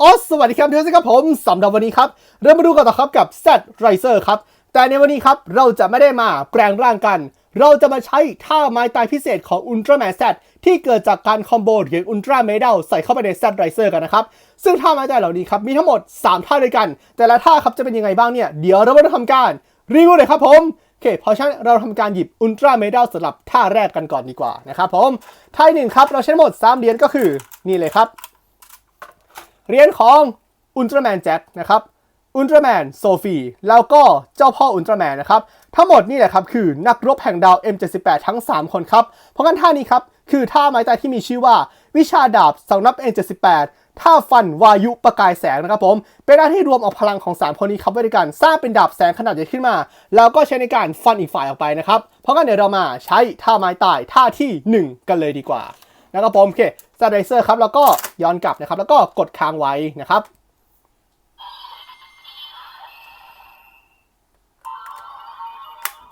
อ๋อสวัสดีครับทุกท่านครับผมสำหรับวันนี้ครับ เริ่มมาดูกันต่อครับกับ Z Riser ครับ แต่ในวันนี้ครับ เราจะไม่ได้มาแปลงร่างกัน เราจะมาใช้ท่าไม้ตายพิเศษของ Ultraman Z ที่เกิดจากการคอมโบเหรียญ Ultra Medal ใส่เข้าไปใน Z Riser กันนะครับ ซึ่งท่าไม้ตายเหล่านี้ครับ มีทั้งหมด 3 ท่าด้วยกัน แต่ละท่าครับจะเป็นยังไงบ้างเนี่ย เดี๋ยวเรามาทำการรีวิวเลยครับผมโอเคเพราะฉะนั้นเราทำการหยิบ Ultra Medal สำหรับท่าแรกกันก่อนดีกว่านะครับผมท่าหนึ่งครับเราใช้หมด3เหรียญก็คือนี่เลยครับ เหรียญของอุลตร้าแมนแจ็คนะครับอุลตร้าแมนโซฟีแล้วก็เจ้าพ่ออุลตร้าแมนนะครับ ทั้งหมดนี่แหละครับคือนักรบแห่งดาว M78 ทั้ง 3 คนครับ เพราะงั้นท่านี้ครับ คือท่าไม้ตายที่มีชื่อว่า วิชาดาบสำนับ M78 ท่าฟันวายุประกายแสงนะครับผม เป็นหน้าที่รวมเอาพลังของ 3 คนนี้ครับไว้ด้วยกันสร้างเป็นดาบแสงขนาดใหญ่ขึ้นมา แล้วก็ใช้ในการฟันอีกฝ่ายออกไปนะครับ เพราะงั้นเดี๋ยวเรามาใช้ท่าไม้ตายท่าทีหนึ่1 กันเลยดีกว่านะครับผมโอเค สไลเซอร์ครับแล้วก็ย้อนกลับนะครับ แล้วก็กดค้างไว้นะครับ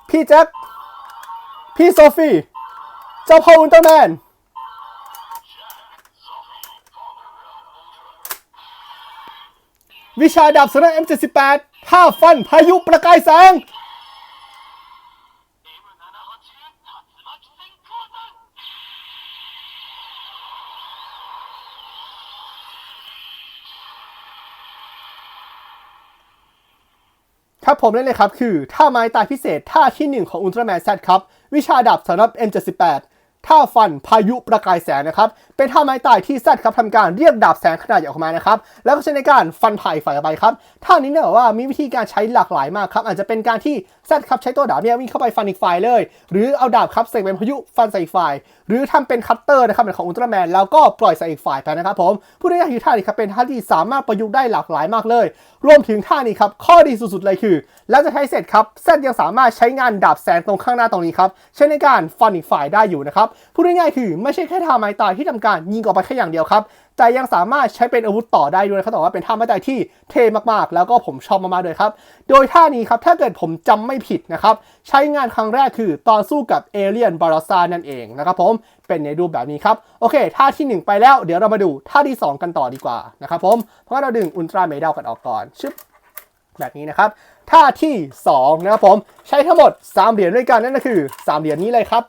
พี่แจ็ค พี่โซฟี เจ้าพ่ออุลตร้าแมน วิชาดาบสนะ M78 ท่าฟันพายุประกายแสง ครับผมเล่นเลยครับคือท่าไม้ตายพิเศษท่าที่ 1 ของอุลตร้าแมนแซครับ วิชาดาบสำหรับ M78 ท่าฟันพายุประกายแสงนะครับ เป็นท่าไม้ตายที่แซดครับทำการเรียกดาบแสงขนาดใหญ่ออกมานะครับ แล้วก็ใช้ในการฟันผ่ายฝ่ายไปครับท่านี้เนี่ยว่ามีวิธีการใช้หลากหลายมากครับอาจจะเป็นการที่แซดครับใช้ตัวดาบเนี่ยวิ่งเข้าไปฟันอีกฝ่ายเลย หรือเอาดาบครับเสกเป็นพายุฟันใส่อีกฝ่าย หรือทำเป็นคัตเตอร์นะครับเหมือนของอุลตร้าแมนแล้วก็ปล่อยใส่อีกฝ่ายไปนะครับผมพูดง่ายๆคือท่านี้ครับเป็นท่าที่สามารถประยุกต์ได้หลากหลายมากเลย รวมถึงท่านี้ครับข้อดีสุดๆเลยคือ แล้วจะใช้เสร็จครับเซตยังสามารถใช้งานดาบแสงตรงข้างหน้าตรงนี้ครับใช้ในการฟันอีกฝ่ายได้อยู่นะครับพูดง่ายๆคือไม่ใช่แค่ท่าไม้ตายที่ทำการยิงออกไปแค่อย่างเดียวครับแต่ยังสามารถใช้เป็นอาวุธต่อได้ด้วยนะครับแต่ว่าเป็นท่าไม้ตายที่เท่มากๆ แล้วก็ผมชอบมากๆเลยครับ โดยท่านี้ครับถ้าเกิดผมจำไม่ผิดนะครับใช้งานครั้งแรกคือตอนสู้กับเอเลียนบาราซานั่นเองนะครับผมเป็นในรูปแบบนี้ครับโอเคท่าทีหนึ่งไปแล้วเดี๋ยวเรามาดูท่าที่สองกันต่อดีกว่านะครับผมเพราะว่าเราดึงอุลตร้าเมดัลกันออกก่อนชึบแบบนี้นะครับท่าที่ 2 นะครับผม ใช้ทั้งหมด 3 เหรียญด้วยกันนั่นก็คือ 3 เหรียญนี้เลยครับ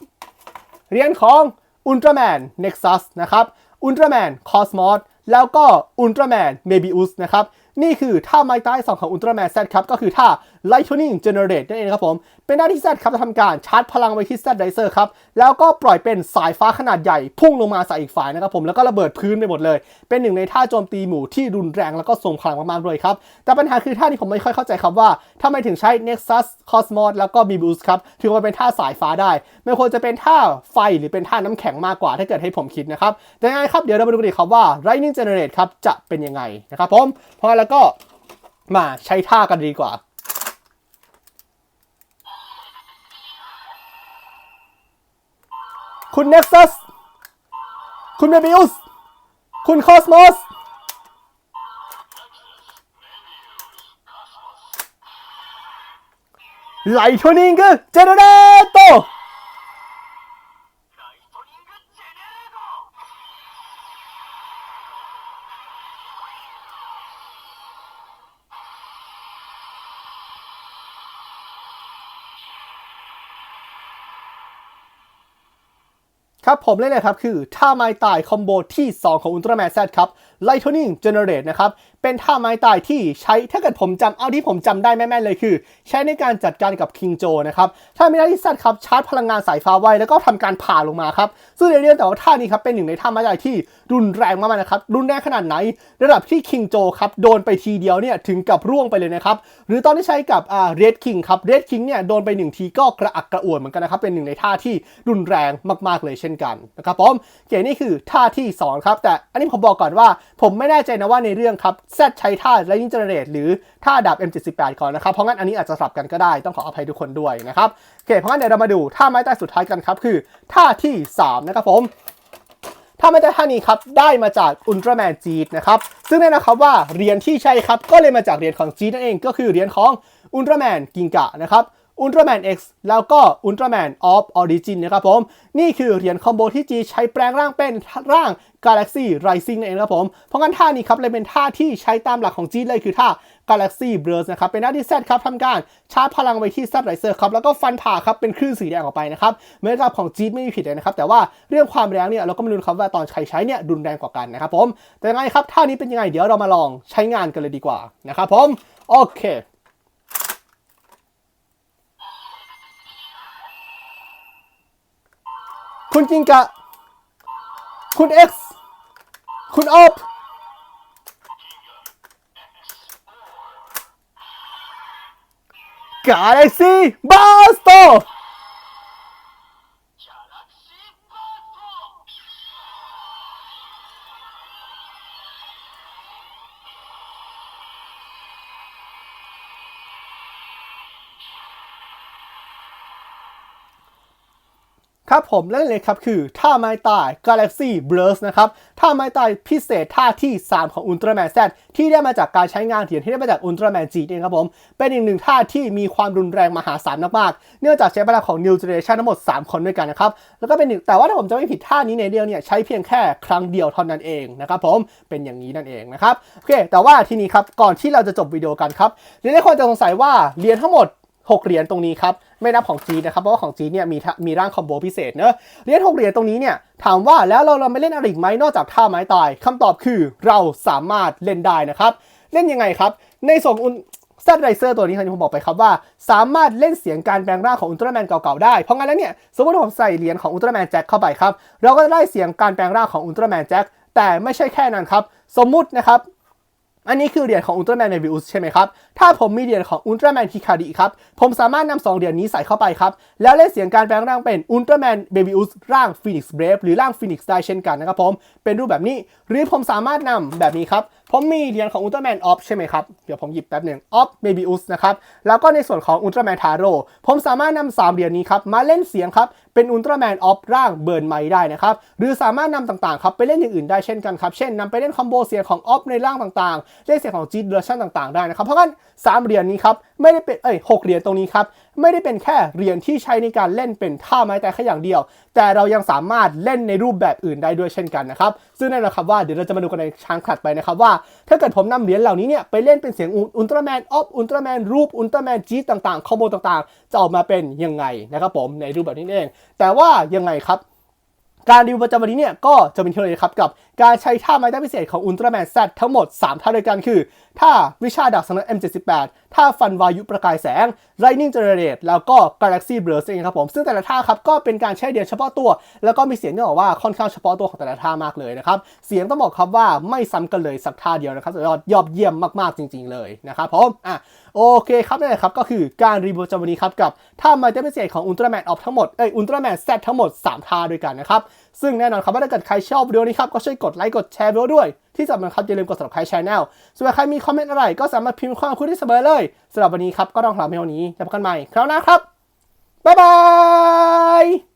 เหรียญของอุลตร้าแมนเน็กซัสนะครับอุลตร้าแมนคอสมอสแล้วก็อุลตร้าแมนเมบิอุสนะครับ นี่คือท่าไม้ใต้สองของ Ultraman Z ครับก็คือท่า Lightning Generate นั่นเองครับผม เป็นหน้าที่ Z ครับจะทำการชาร์จพลังไว้ที่ Z Riser ครับ แล้วก็ปล่อยเป็นสายฟ้าขนาดใหญ่ พุ่งลงมาใส่อีกฝ่ายนะครับผม แล้วก็ระเบิดพื้นไปหมดเลย เป็นหนึ่งในท่าโจมตีหมู่ที่รุนแรงแล้วก็ทรงพลังมากๆด้วยครับ แต่ปัญหาคือท่านี้ผมไม่ค่อยเข้าใจครับว่าทำไมถึงใช้ Nexus Cosmos แล้วก็ Mebius ครับถึงมาเป็นท่าสายฟ้าได้ ไม่ควรจะเป็นท่าไฟหรือเป็นท่าน้ำแข็งมากกว่าถ้าเกิดให้ผมคิดนะครับแต่ยังไงครับเดี๋ยวเรามาดูกันดีครับว่า Lightning Generate ครับจะเป็นยังไงนะครับผมเพราะแล้วก็มาใช้ท่ากันดีกว่า คุณ Nexus คุณ Mebius คุณ Cosmos ไลท์นิงก็เจเนเรโต ครับผมเลยนะครับคือท่าไม้ตายคอมโบที่ 2 ของอุลตร้าแมนแซดครับไลท์นิ่งเจเนเรตนะครับ เป็นท่าไม้ตายที่ใช้ถ้าเกิดผมจำเอาที่ผมจำได้แม่ๆเลยคือ ใช้ในการจัดการกับ King Joe นะครับท่ามีหน้าที่ Z ครับชาร์จพลังงานสายฟ้าไว้แล้วก็ทำการผ่าลงมาครับซึ่งในเรื่องแต่ว่าท่านี้ครับเป็นหนึ่งในท่าไม้ตายที่รุนแรงมากๆนะครับรุนแรงขนาดไหน ระดับที่ King Joe ครับโดนไปทีเดียวเนี่ยถึงกับร่วงไปเลยนะครับหรือตอนที่ใช้กับอ่า Red King ครับ Red King เนี่ยโดนไปหนึ่งทีก็กระอักกระอ่วนเหมือนกันนะครับเป็นหนึ่งในท่าที่รุนแรงมากๆเลยเช่นกันนะครับผมเก๋นี่คือท่าที่สองครับแต่อันนี้ผมบอกก่อนว่า ผมไม่แน่ใจนะว่าในเรื่องครับแซใช้ท่า Lightning Generate หรือท่าดาบ M78 ก่อนนะครับ เพราะงั้นอันนี้อาจจะสลับกันก็ได้ต้องขออภัยทุกคนด้วยนะครับโอเคเพราะงั้นเดี๋ยวเรามาดูท่าไม้ใต้สุดท้ายกันครับ คือท่าที่สามนะครับผมถ้าไม่ได้ท่านี้ครับ ได้มาจากอุลตร้าแมนจีดนะครับ ซึ่งแน่นะครับว่าเหรียญที่ใช้ครับ ก็เลยมาจากเหรียญของจีดนั่นเอง ก็คือเหรียญของอุลตร้าแมนกิงกะนะครับ อุลตร้าแมน X แล้วก็อุลตร้าแมนออฟออริจินนะครับผม นี่คือเหรียญคอมโบที่จีใช้แปลงร่างเป็นร่าง Galaxy Rising นั่นเองครับผม เพราะงั้นท่านี้ครับเลยเป็นท่าที่ใช้ตามหลักของจีเลยคือท่า Galaxy Burst นะครับ เป็นหน้าที่ Z ครับทำการชาร์จพลังไว้ที่ Z Riser ครับ แล้วก็ฟันผ่าครับเป็นคลื่นสีแดงออกไปนะครับเมือกับของจีไม่มีผิดเลยนะครับ แต่ว่าเรื่องความแรงเนี่ยเราก็ไม่รู้ครับว่าตอนใช้ใช้เนี่ยรุนแรงกว่ากันนะครับผม แต่ยังไงครับท่านี้เป็นยังไงเดี๋ยวเรามาลองใช้งานกันเลยดีกว่านะครับผม โอเค คุณจิงกะ คุณ X คุณออฟกาเล็กซี่บาสโต ครับผมและนี่เลยครับคือท่าไม้ตาย Galaxy Burst นะครับท่าไม้ตายพิเศษท่าที่ 3 ของ Ultraman Z ที่ได้มาจากการใช้งานเหรียญที่ได้มาจาก Ultraman G เองครับผม เป็นอีกหนึ่งท่าที่มีความรุนแรงมหาศาลมากๆ เนื่องจากใช้พลังของ New Generation ทั้งหมด 3 คนด้วยกันนะครับ แล้วก็เป็นหนึ่งแต่ว่าถ้าผมจะไม่ผิดท่านี้ในเดียวเนี่ยใช้เพียงแค่ครั้งเดียวเท่านั้นเองนะครับผมเป็นอย่างนี้นั่นเองนะครับโอเคแต่ว่าทีนี้ครับก่อนที่เราจะจบวิดีโอกันครับหลายๆคนจะสงสัยว่าเหรียญทั้งหมด 6 เหรียญตรงนี้ครับไม่นับของจีนนะครับเพราะว่าของจีนเนี่ยมีมีร่างคอมโบพิเศษเนอะเหรียญ6เหรียญตรงนี้เนี่ยถามว่าแล้วเราเราไม่เล่นอะไรอีกไหมนอกจากท่าไม้ตายคำตอบคือเราสามารถเล่นได้นะครับเล่นยังไงครับ ในส่วนอุลแซดไรเซอร์ตัวนี้ครับที่ผมบอกไปครับว่า สามารถเล่นเสียงการแปลงร่างของอุลตร้าแมนเก่าๆได้ เพราะงั้นแล้วเนี่ยสมมติผมใส่เหรียญของอุลตร้าแมนแจ็คเข้าไปครับ เราก็จะได้เสียงการแปลงร่างของอุลตร้าแมนแจ็คแต่ไม่ใช่แค่นั้นครับ สมมุตินะครับ อันนี้คือเหรียญของอุลตร้าแมนเบบิอุสใช่ไหมครับ ถ้าผมมีเหรียญของอุลตร้าแมนฮิคาริครับ ผมสามารถนำสองเหรียญนี้ใส่เข้าไปครับ แล้วเล่นเสียงการแปลงร่างเป็นอุลตร้าแมนเบบิอุสร่างฟีนิกซ์เบรฟหรือร่างฟีนิกซ์ได้เช่นกันนะครับผม เป็นรูปแบบนี้ หรือผมสามารถนำแบบนี้ครับ ผมมีเหรียญของอุลตร้าแมนออฟใช่ไหมครับ เดี๋ยวผมหยิบแป๊บหนึ่งออฟเบบิอุสนะครับ แล้วก็ในส่วนของอุลตร้าแมนทาโร่ ผมสามารถนำสามเหรียญนี้ครับมาเล่นเสียงครับ เป็นอุลตร้าแมนออฟร่างเบิร์นไมได้นะครับ หรือสามารถนำต่างๆครับไปเล่นอย่างอื่นได้เช่นกันครับ เช่นนำไปเล่นคอมโบเสียงของออฟในร่างต่างๆเล่นเสียงของจีดเวอร์ชันต่างๆได้นะครับ เพราะงั้นสามเหรียญนี้ครับไม่ได้เป็นเอ้ยหกเหรียญตรงนี้ครับไม่ได้เป็นแค่เหรียญที่ใช้ในการเล่นเป็นท่าไม้แต่แค่อย่างเดียว แต่เรายังสามารถเล่นในรูปแบบอื่นได้ด้วยเช่นกันนะครับซึ่งแน่นอนครับว่าเดี๋ยวเราจะมาดูกันในช้างขัดไปนะครับว่า ถ้าเกิดผมนำเหรียญเหล่านี้เนี่ยไปเล่นเป็นเสียงอุลตร้าแมนออฟอุลตร้าแมนรูปอุลตร้าแมนจีดต่างๆคอมโบต่างๆ จะออกมาเป็นยังไงนะครับผมในรูปแบบนี้เอง แต่ว่ายังไงครับการรีวิวประจำวันนี้เนี่ยก็จะเป็นที่เลยครับกับการใช้ท่าไม้ตายพิเศษของอุลตร้าแมน Z ทั้งหมด 3 ท่าด้วยกันคือ ท่าวิชาดาบสำนัก M78 ท่าฟันวายุประกายแสง Lightning Generate แล้วก็ Galaxy Burst เองครับผม ซึ่งแต่ละท่าครับก็เป็นการใช้เดียญเฉพาะตัว แล้วก็มีเสียงที่บอกว่าค่อนข้างเฉพาะตัวของแต่ละท่ามากเลยนะครับ เสียงต้องบอกครับว่าไม่ซ้ำกันเลยสักท่าเดียวนะครับยอดยอดเยี่ยมมากๆจริง ๆ เลยนะครับผมอะโอเคครับนั่นแหละครับก็คือการรีวิวจำวันนี้ครับกับท่าไม้ตายพิเศษของอุลตร้าแมนออฟทั้งหมดเอ้ยอุลตร้าแมน Z ทั้งหมดสามท่าด้วยกันนะครับ ซึ่งแน่นอนครับว่าถ้าเกิดใครชอบวิดีโอนี้ครับก็ช่วยกดไลค์กดแชร์วิดีโอด้วย ที่สำคัญครับอย่าลืมกด subscribe channel ส่วนใครมีคอมเมนต์อะไรก็สามารถพิมพ์ความคุยได้เสมอเลยสำหรับวันนี้ครับก็ต้องลาไปเท่านี้แล้วพบกันใหม่คราวหน้าครับบ๊ายบาย